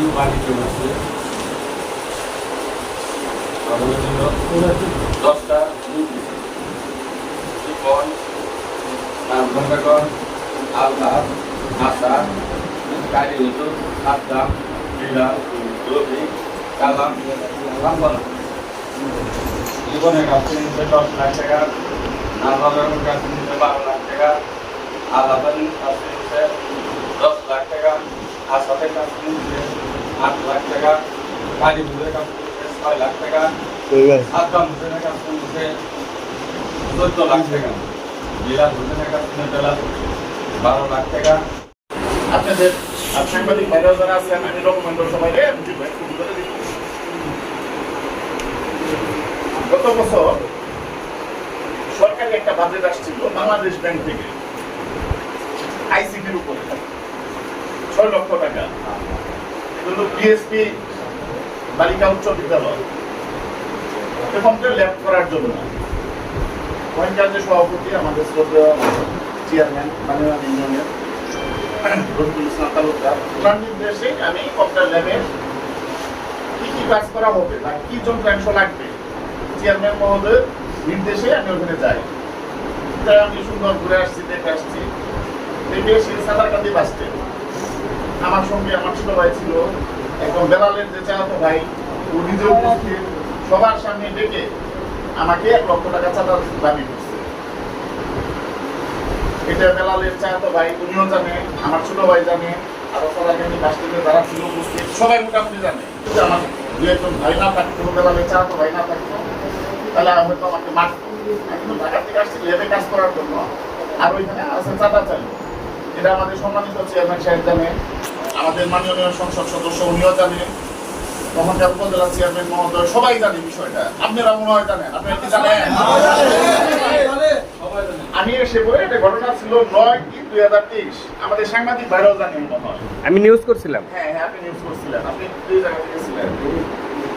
কিছু বাড়ি চলে আসছে আমাদের জন্য দশটা চিকন ঘন্টাকর আলতা আশা হতো সাতটা বিড়াল রবি, কালাম রামবালা জীবনের কাছে নিচ্ছে দশ লাখ টাকা নালবাজারের কাছে নিচ্ছে বারো লাখ টাকা আলাদানির কাছে আট লাখ টাকা গাড়ি নিচ্ছে ছয় লাখ টাকা হোসেনের চোদ্দ লাখ টাকা। বিলাল হোসেনের বারো লাখ টাকা। আপনাদের সাংবাদিক যারা আছেন আমি সবাই। গত বছর সরকারি একটা বাজেট আসছিল বাংলাদেশ ব্যাংক থেকে। আইসিটির উপরে। ছয় লক্ষ টাকা। এগুলো বিএসপি বালিকা উচ্চ বিদ্যালয়। এরকমটা ল্যাব করার জন্য। ওখানকার যে সভাপতি আমাদের শ্রদ্ধেয় চেয়ারম্যান মাননীয় ইউনিয়নের রফিকুল ইসলাম তালুকদার। ওনার নির্দেশে আমি কম্পিউটার ল্যাবে কি কি কাজ করা হবে বা কি যন্ত্রাংশ লাগবে? চেয়ারম্যান মহোদয়ের নির্দেশে আমি ওখানে যাই। আমি সুন্দর ঘুরে আসছি, দেখে আসছি। দেখে এসে সাঁতারকান্দি বাস স্ট্যান্ড আমার সঙ্গে আমার ছোট ভাই ছিল এখন বেলালের যে চালাতো ভাই, ও নিজে উপস্থিত, সবার সামনে ডেকে আমাকে এক লক্ষ টাকা চাঁদা দাবি করছে। এটা বেলালের চায়াতো ভাই, উনিও জানে, আমার ছোট ভাই জানে, আরও সবাইকানি বাস্তিতে যারা ছিল উপস্থিত, সবাই মোটামুটি জানে। আমার দু একজন ভাই না থাকতো, বেলালের চায়াতো ভাই না থাকতো, তাহলে হয়তো আমাকে মারতো আমি ঢাকা থেকে আসছি, লেবে কাজ করার জন্য। আর ওইখানে আছে চাঁদা চাই এটা আমাদের সম্মানিত চেয়ারম্যান সাহেব জানে। আমাদের মাননীয় সংসদ সদস্য উনিও জানে। তখনকার উপজেলা চেয়ারম্যান মহোদয় সবাই জানে বিষয়টা। আপনারা মনে হয় জানেন? আপনারা কি জানেন? আমি এসে বলে এটা ঘটনা ছিল নয় তিন দুই হাজার তেইশ। আমাদের সাংবাদিক ভাইরাও জানি মনে হয় আমি নিউজ করছিলাম। হ্যাঁ হ্যাঁ আপনি নিউজ করছিলেন। আপনি দুই জায়গা থেকে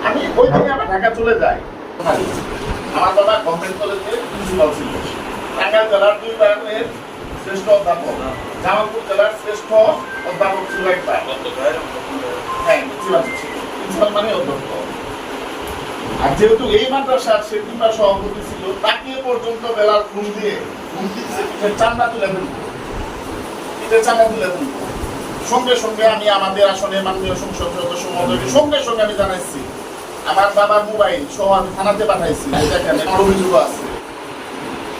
আমি ওই দিনে আমার ঢাকা চলে যাই। আমার বাবা গভর্নমেন্ট কলেজে প্রিন্সিপাল ছিল। টাঙ্গাইল জেলার দুই বারের শ্রেষ্ঠ অধ্যাপক। জামালপুর জেলার শ্রেষ্ঠ অধ্যাপক ছিল হ্যাঁ মানে আর যেহেতু এই মাদ্রাসার সে সভাপতি ছিল, তাকে পর্যন্ত বেলার ঘুম দিয়ে ঘুম দিচ্ছে তুলে তুলে সঙ্গে সঙ্গে আমি আমাদের আসনে মাননীয় সংসদ সদস্য মহোদয়কে সঙ্গে সঙ্গে আমি জানাইছি। আমার বাবার মোবাইল সহ আমি থানাতে পাঠাইছি। দেখেন অভিযোগ আছে।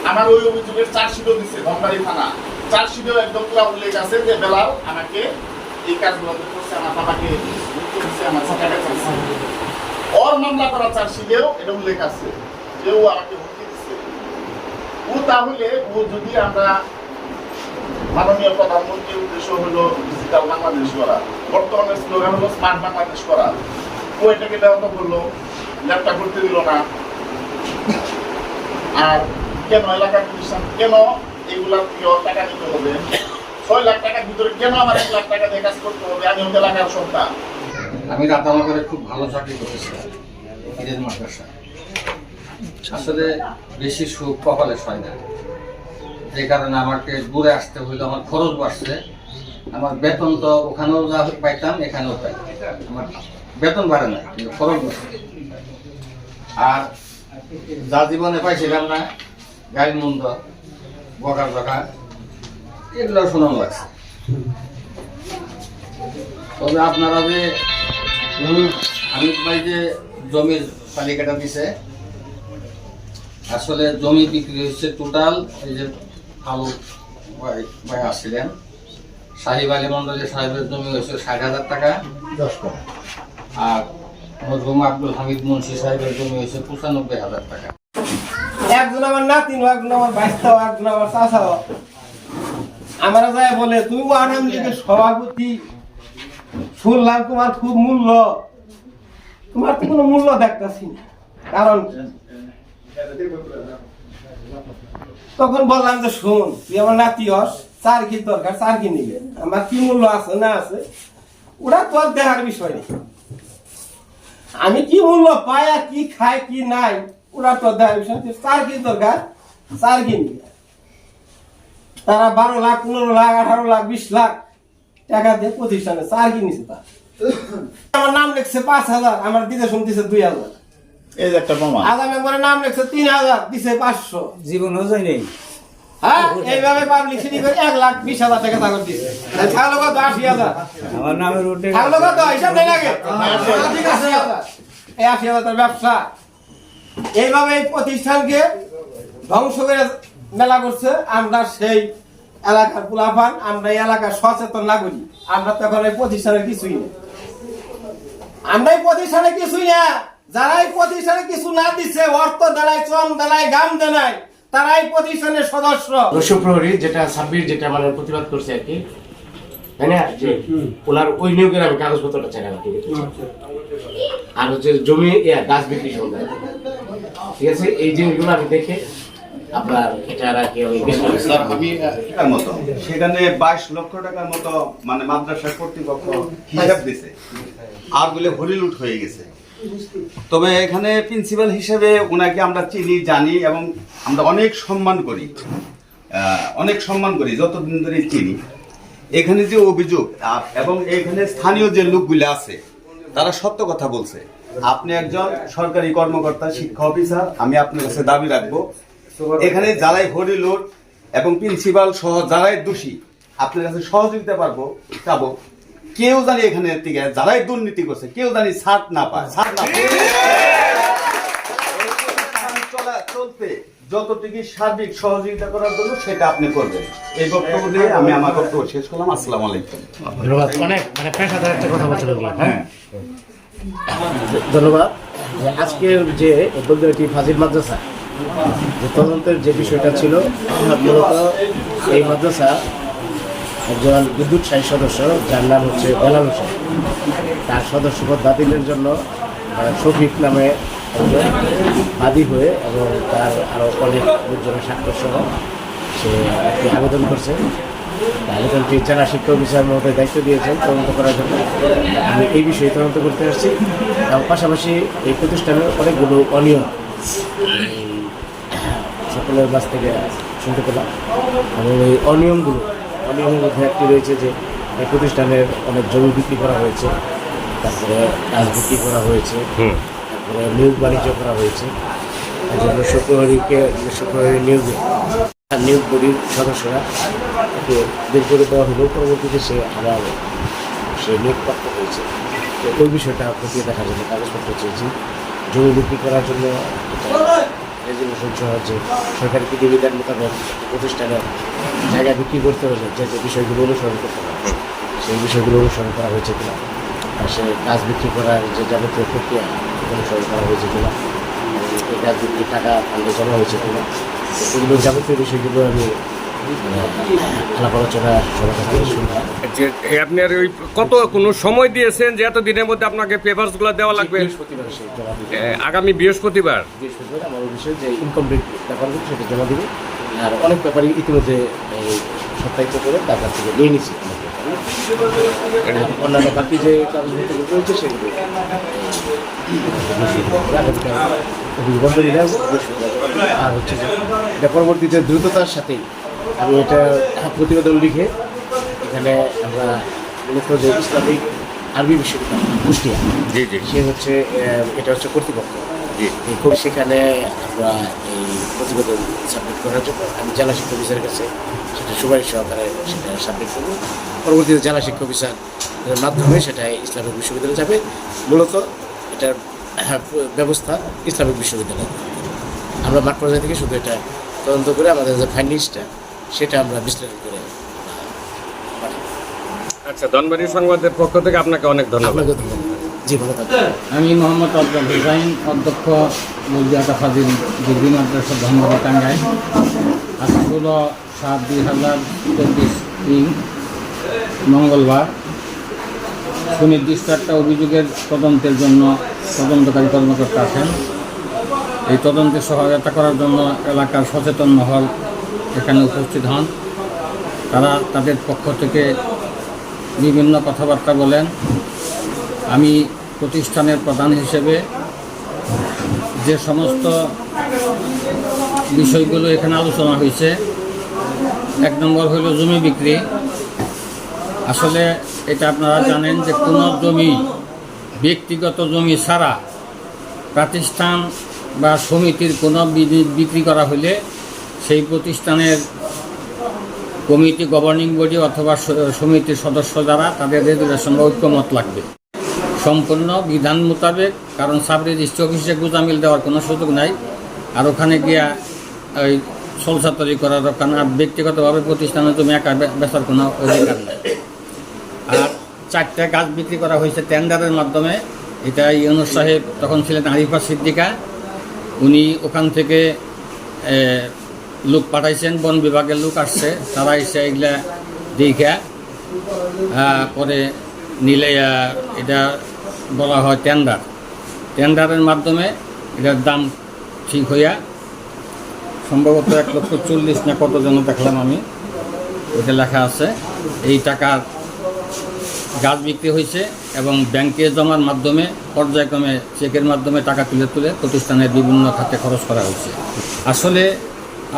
আমার ওই অভিযোগের চার্জশিটও দিচ্ছে ধনবাড়ি থানা। চার্জশিটেও একদম পুরা উল্লেখ আছে যে বেলাল আমাকে এই কাজগুলো করছে, আমার বাবাকে আমার ওর মামলা করা চার্জশিটেও এটা উল্লেখ আছে যে ও আমাকে হুমকি দিচ্ছে ও তাহলে, ও যদি আমরা মাননীয় প্রধানমন্ত্রীর উদ্দেশ্য হলো ডিজিটাল বাংলাদেশ করা বর্তমানে স্লোগান হলো স্মার্ট বাংলাদেশ করা ও এটাকে ব্যাহত করল ল্যাপটা করতে দিল না। আর কেন এলাকার প্রতিষ্ঠান কেন এগুলা থেকে ওর টাকা নিতে হবে? ছয় লাখ টাকার ভিতরে কেন আমার এক লাখ টাকা দিয়ে কাজ করতে হবে? আমি ওদের এলাকার সন্তান। আমি রাতানগরে খুব ভালো চাকরি করেছিলাম ঈদের মাদ্রাসা আসলে বেশি সুখ কপালে হয় না। যে কারণে আমাকে দূরে আসতে হইল, আমার খরচ বাড়ছে। আমার বেতন তো ওখানেও যা পাইতাম, এখানেও পাই আমার বেতন বাড়ে না, কিন্তু খরচ বাড়ছে আর যা জীবনে পাইছিলাম না গাড়ি মন্দ বকার বকা এগুলো শোনানো লাগছে। তবে আপনারা যে আমি ভাই যে জমির তালিকাটা দিছে আসলে জমি বিক্রি হচ্ছে টোটাল এই যে আলু ভাই ভাই আসছিলেন। সাহিব আলী মন্ডলের সাহেবের জমি হয়েছে ষাট হাজার টাকা। দশ টাকা। আর মরহুম আব্দুল হামিদ মুন্সি সাহেবের জমি হয়েছে পঁচানব্বই হাজার টাকা। একজন আমার নাতিন একজন আমার একজন আমার চাষা আমার বলে, তুমি লীগের সভাপতি শুনলাম তোমার খুব মূল্য। তোমার তো কোনো মূল্য দেখতেছি না। কারণ তখন বললাম যে, শোন, তুই আমার নাতি হস, চার কি দরকার, চার কি নিবে আমার কি মূল্য আছে না আছে? ওটা তোর দেখার বিষয় নেই। আমি কি মূল্য পাই কি খাই, কি নাই ওরা তো তুই চার কি দরকার চার কি নিবে তারা বারো লাখ পনেরো লাখ আঠারো লাখ বিশ লাখ টাকা দিয়ে প্রতিষ্ঠানে চার কিনেছে তার। আমার নাম লিখছে পাঁচ হাজার আমার দিতে শুনতেছে দুই হাজার। এই যে একটা প্রমাণ। আগামী মেম্বারের নাম লিখছে তিন হাজার দিছে পাঁচশো। জীবনও যায় নেই। হ্যাঁ এইভাবে পাবলিসিটি করে এক লাখ বিশ হাজার টাকা তাগর দিছে। থাকল কত? আশি হাজার। আমার নামের থাকল কত? হিসাব নেই লাগে ঠিক আছে এই আশি হাজার তার ব্যবসা। এইভাবে এই প্রতিষ্ঠানকে ধ্বংস করে মেলা করছে। আমরা সেই এলাকার পুলাফান আমরা এই এলাকার সচেতন নাগরিক। আমরা তো এখন এই প্রতিষ্ঠানের কিছুই নেই। আমরা এই প্রতিষ্ঠানে কিছুই না যারা এই প্রতিষ্ঠানে কিছু না দিচ্ছে অর্থ দেয় শ্রম দেয় গাম দেয় তারা এই প্রতিষ্ঠানের সদস্য। রসুন প্রহরী যেটা ছাব্বিশ যেটা মানে প্রতিবাদ করছে আর কি তাই না? যে ওনার ওই নিয়োগের আমি কাগজপত্রটা চাই আর হচ্ছে জমি গাছ বিক্রি সম্বন্ধে ঠিক আছে? এই জিনিসগুলো আমি দেখে মানে তবে এখানে প্রিন্সিপাল হিসেবে ওনাকে আমরা চিনি, জানি এবং আমরা অনেক সম্মান করি। অনেক সম্মান করি, যতদিন ধরে চিনি। এখানে যে অভিযোগ এবং এখানে স্থানীয় যে লোকগুলো আছে, তারা সত্য কথা বলছে। আপনি একজন সরকারি কর্মকর্তা, শিক্ষা অফিসার, আমি আপনার কাছে দাবি রাখব। এখানে যারাই হরিলোড এবং প্রিন্সিপাল সহ যারাই দোষী, আপনার কাছে সহযোগিতা পারব চাবো কেউ জানি এখানে থেকে যারাই দুর্নীতি করছে, কেউ জানি ছাড় না পায়। ছাড় না চলতে যতটুকু সার্বিক সহযোগিতা করার জন্য সেটা আপনি করবেন। এই বক্তব্য দিয়ে আমি আমার বক্তব্য শেষ করলাম। আসসালামু আলাইকুম। ধন্যবাদ। অনেক মানে পেশাদার একটা কথা বলছিল হ্যাঁ? ধন্যবাদ। আজকের যে বলতে ফাজিল মাদ্রাসা, যে তদন্তের যে বিষয়টা ছিল মূলত এই মাদ্রাসা একজন বিদ্যুৎ সাহী সদস্য, যার নাম হচ্ছে বেলাল হোসেন। তার সদস্যপদ বাতিলের জন্য শফিক নামে বাদী হয়ে এবং তার আরও অনেক লোকজনের স্বাক্ষর সহ সে একটি আবেদন করছে। আবেদনটি জেলা শিক্ষা অফিসার মহোদয় দায়িত্ব দিয়েছেন তদন্ত করার জন্য। আমি এই বিষয়ে তদন্ত করতে আসছি। এবং পাশাপাশি এই প্রতিষ্ঠানের অনেকগুলো অনিয়ম। সকলের কাছ থেকে শুনতে পেলাম। এবং এই অনিয়মগুলো অনিয়মের মধ্যে একটি রয়েছে যে এই প্রতিষ্ঠানের অনেক জমি বিক্রি করা হয়েছে তারপরে কাজ বিক্রি করা হয়েছে তারপরে নিয়োগ বাণিজ্য করা হয়েছে। এই জন্য শুক্রবারীকে শুক্রবারী নিয়োগে আর নিয়োগ বডির সদস্যরা তাকে বের করে দেওয়া হলেও পরবর্তীতে সে আবার সে নিয়োগপ্রাপ্ত হয়েছে। তো ওই বিষয়টা খতিয়ে দেখার জন্য কাগজপত্র চেয়েছি। জমি বিক্রি করার জন্য রেজুলেশন সহ যে সরকারি বিধিবিধান মোতাবেক প্রতিষ্ঠানে জায়গা বিক্রি করতে হলে যে যে বিষয়গুলো অনুসরণ করতে হবে, সেই বিষয়গুলো অনুসরণ করা হয়েছে কিনা, আর সে গাছ বিক্রি করার যে যাবতীয় প্রক্রিয়া অনুসরণ করা হয়েছে কিনা এই গাছ বিক্রির টাকা ফান্ডে জমা হয়েছে কিনা এগুলো যাবতীয় বিষয়গুলো আমি আলাপ আলোচনা সবার কাছ থেকে শুনলাম যে এ আপনার ওই কত কোনো সময় দিয়েছেন যে এত দিনের মধ্যে আপনাকে পেপারসগুলো দেওয়া লাগবে? আগামী বৃহস্পতিবার? বৃহস্পতিবার আমার অফিসে যে ইনকমপ্লিট ব্যাপারগুলো সেটা জমা দিবে। আর অনেক ব্যাপারই ইতিমধ্যে সত্যায়িত করে তার কাছ থেকে নিয়ে নিচ্ছি অন্যান্য বাকি যে কাগজপত্রগুলো রয়েছে সেগুলো বন্ধ। আর হচ্ছে যে পরবর্তীতে দ্রুততার সাথেই আমি এটা প্রতিবেদন লিখে এখানে আমরা মূলত যে ইসলামিক আরবি বিশ্ববিদ্যালয় কুষ্টিয়া জি জি। সে হচ্ছে এটা হচ্ছে কর্তৃপক্ষ। জি। খুব সেখানে আমরা এই প্রতিবেদন সাবমিট করার জন্য আমি জেলা শিক্ষা অফিসারের কাছে সেটা সুপারিশ সহকারে সেটা সাবমিট করব। পরবর্তীতে জেলা শিক্ষা অফিসার মাধ্যমে সেটা ইসলামিক বিশ্ববিদ্যালয়ে যাবে। মূলত এটার ব্যবস্থা ইসলামিক বিশ্ববিদ্যালয়। আমরা মাঠ পর্যায় থেকে শুধু এটা তদন্ত করে আমাদের যে ফাইন্ডিংসটা সেটা আমরা বিশ্লেষণ করে আচ্ছা ধনবাড়ি সংবাদের পক্ষ থেকে আপনাকে অনেক ধন্যবাদ। জি ভালো আমি মোহাম্মদ আব্দুল হুসাইন অধ্যক্ষ মৌলিয়াটা ফাজিল ডিগ্রি মাদ্রাসা ধর্মবাড়ি টাঙ্গাই আজকে হলো সাত দুই হাজার চব্বিশ তিন মঙ্গলবার সুনির্দিষ্ট একটা অভিযোগের তদন্তের জন্য তদন্তকারী কর্মকর্তা আছেন। এই তদন্তে সহায়তা করার জন্য এলাকার সচেতন মহল এখানে উপস্থিত হন। তারা তাদের পক্ষ থেকে বিভিন্ন কথাবার্তা বলেন। আমি প্রতিষ্ঠানের প্রধান হিসেবে যে সমস্ত বিষয়গুলো এখানে আলোচনা হয়েছে, এক নম্বর হলো জমি বিক্রি। আসলে এটা আপনারা জানেন যে কোনো জমি ব্যক্তিগত জমি ছাড়া প্রতিষ্ঠান বা সমিতির কোনো বিক্রি করা হলে সেই প্রতিষ্ঠানের কমিটি গভর্নিং বডি অথবা সমিতির সদস্য যারা, তাদের রেজুলেশন ঐক্যমত লাগবে। সম্পূর্ণ বিধান মোতাবেক, কারণ সাব রেজিস্ট্রি অফিসে গুজামিল দেওয়ার কোনো সুযোগ নাই। আর ওখানে গিয়া ওই সলসাতরি করার কারণ ব্যক্তিগতভাবে প্রতিষ্ঠানে তুমি একা বেচার কোনো অধিকার নেই। আর চারটে গাছ বিক্রি করা হয়েছে টেন্ডারের মাধ্যমে। এটা ইউনুস সাহেব তখন ছিলেন আরিফা সিদ্দিকা। উনি ওখান থেকে লোক পাঠাইছেন, বন বিভাগের লোক আসছে, তারা এসে এগুলা দেখা পরে নিলে এটা বলা হয় টেন্ডার টেন্ডারের মাধ্যমে এটার দাম ঠিক হইয়া সম্ভবত এক লক্ষ চল্লিশ না কত জন দেখলাম আমি ওটা লেখা আছে। এই টাকার গাছ বিক্রি হয়েছে এবং ব্যাংকে জমার মাধ্যমে, পর্যায়ক্রমে চেকের মাধ্যমে টাকা তুলে তুলে প্রতিষ্ঠানের বিভিন্ন খাতে খরচ করা হয়েছে আসলে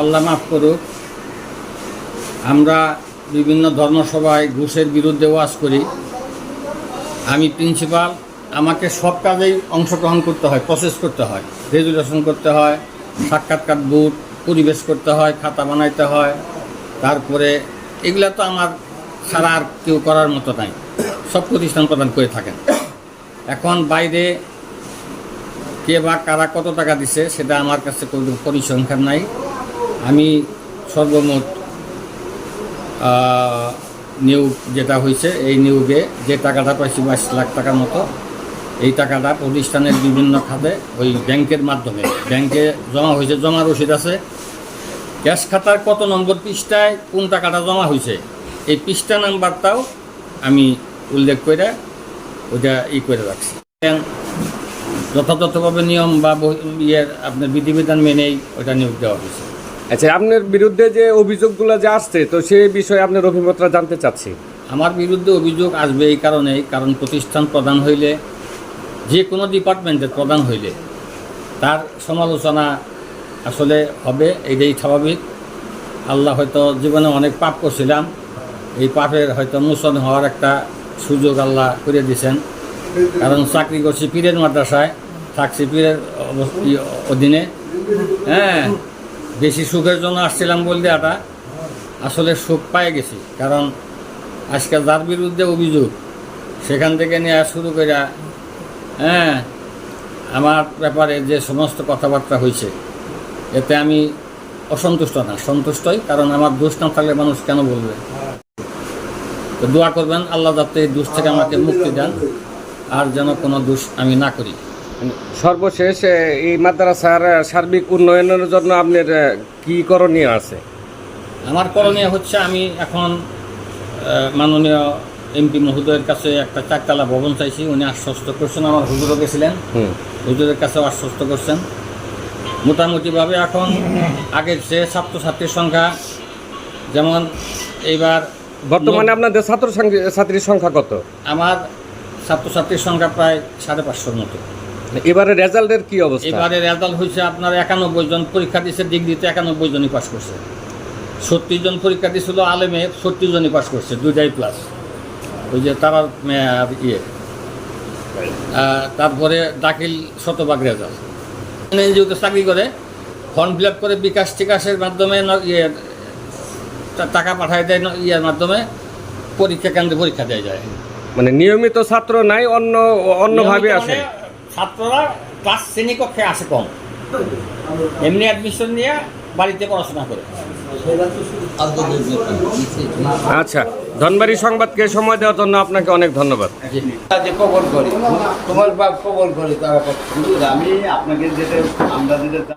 আল্লাহ মাফ করুক, আমরা বিভিন্ন ধর্মসভায় ঘুষের বিরুদ্ধে ওয়াজ করি। আমি প্রিন্সিপাল, আমাকে সব কাজেই অংশগ্রহণ করতে হয় প্রসেস করতে হয়। রেজুলেশন করতে হয়, সাক্ষাৎকার বুট পরিবেশ করতে হয়, খাতা বানাইতে হয়। তারপরে এগুলা তো আমার ছাড়া আর কেউ করার মতো নাই। সব প্রতিষ্ঠান প্রদান করে থাকেন। এখন বাইরে কে বা কারা কত টাকা দিছে, সেটা আমার কাছে কোনো পরিসংখ্যান নাই। আমি সর্বমোট নিয়োগ যেটা হয়েছে, এই নিয়োগে যে টাকাটা পাইছি বাইশ লাখ টাকার মতো, এই টাকাটা প্রতিষ্ঠানের বিভিন্ন খাতে ওই ব্যাংকের মাধ্যমে, ব্যাংকে জমা হয়েছে, জমা রসিদ আছে। ক্যাশ খাতার কত নম্বর পৃষ্ঠায় কোন টাকাটা জমা হয়েছে, এই পৃষ্ঠা নাম্বারটাও আমি উল্লেখ করে ওটা ই করে রাখছি। যথাযথভাবে নিয়ম বা ইয়ের আপনার বিধিবিধান মেনেই ওটা নিয়োগ দেওয়া হয়েছে। আচ্ছা আপনার বিরুদ্ধে যে অভিযোগগুলো যে আসছে, তো সেই বিষয়ে আপনার অভিমতটা জানতে চাচ্ছি। আমার বিরুদ্ধে অভিযোগ আসবে এই কারণেই, কারণ প্রতিষ্ঠান প্রধান হইলে, যে কোনো ডিপার্টমেন্টের প্রধান হইলে, তার সমালোচনা আসলে হবে, এটাই স্বাভাবিক। আল্লাহ হয়তো জীবনে অনেক পাপ করছিলাম, এই পাপের হয়তো মোচন হওয়ার একটা সুযোগ আল্লাহ করে দিয়েছেন। কারণ চাকরি করছি পীরের মাদ্রাসায়, থাকছি পীরের অধীনে। হ্যাঁ বেশি সুখের জন্য আসছিলাম বলতে এটা। আসলে সুখ পাই গেছি, কারণ আজকে যার বিরুদ্ধে অভিযোগ, সেখান থেকে নেওয়া শুরু করে হ্যাঁ আমার ব্যাপারে যে সমস্ত কথাবার্তা হয়েছে, এতে আমি অসন্তুষ্ট না, সন্তুষ্টই, কারণ আমার দোষ না থাকলে মানুষ কেন বলবে? তো দোয়া করবেন, আল্লাহ যাতে এই দোষ থেকে আমাকে মুক্তি দেন, আর যেন কোনো দোষ আমি না করি। সর্বশেষ এই মাদ্রাসার সার্বিক উন্নয়নের জন্য আপনার কি করণীয় আছে? আমার করণীয় হচ্ছে আমি এখন মাননীয় এমপি মহোদয়ের কাছে একটা চারতলা ভবন চাইছি। উনি আশ্বস্ত করছেন আমার হুজুরও গেছিলেন। হুজুরের কাছেও আশ্বস্ত করছেন। মোটামুটিভাবে এখন আগের যে ছাত্রছাত্রীর সংখ্যা যেমন এইবার বর্তমানে আপনাদের ছাত্র ছাত্রীর সংখ্যা কত? আমার ছাত্রছাত্রীর সংখ্যা প্রায় সাড়ে পাঁচশোর মতো। এবারে রেজাল্টের কি অবস্থা? এবারে রেজাল্ট হয়েছে আপনার একানব্বই জন পরীক্ষা দিয়েছে ডিগ্রিতে একানব্বই জনই পাশ করছে। সত্তর জন পরীক্ষা দিয়েছিল আলেমে সত্তর জনই পাশ করছে দুইটাই প্লাস ওই যে তারা ইয়ে। তারপরে দাখিল শতভাগ রেজাল্ট। যেহেতু চাকরি করে ফর্ম ফিল আপ করে বিকাশ টিকাশের মাধ্যমে ইয়ে টাকা পাঠায় দেয় ন- ইয়ের মাধ্যমে পরীক্ষা কেন্দ্রে পরীক্ষা দেওয়া যায়। মানে নিয়মিত ছাত্র নাই অন্য অন্যভাবে আছে? মানে ছাত্ররা ক্লাস শ্রেণীকক্ষে আসে কম। এমনি অ্যাডমিশন নিয়ে বাড়িতে পড়াশোনা করে। আচ্ছা ধনবাড়ি সংবাদকে সময় দেওয়ার জন্য আপনাকে অনেক ধন্যবাদ। যে কবর করি তোমার বাপ কবর করি তারা আমি আপনাকে যেটা আমরা যেটা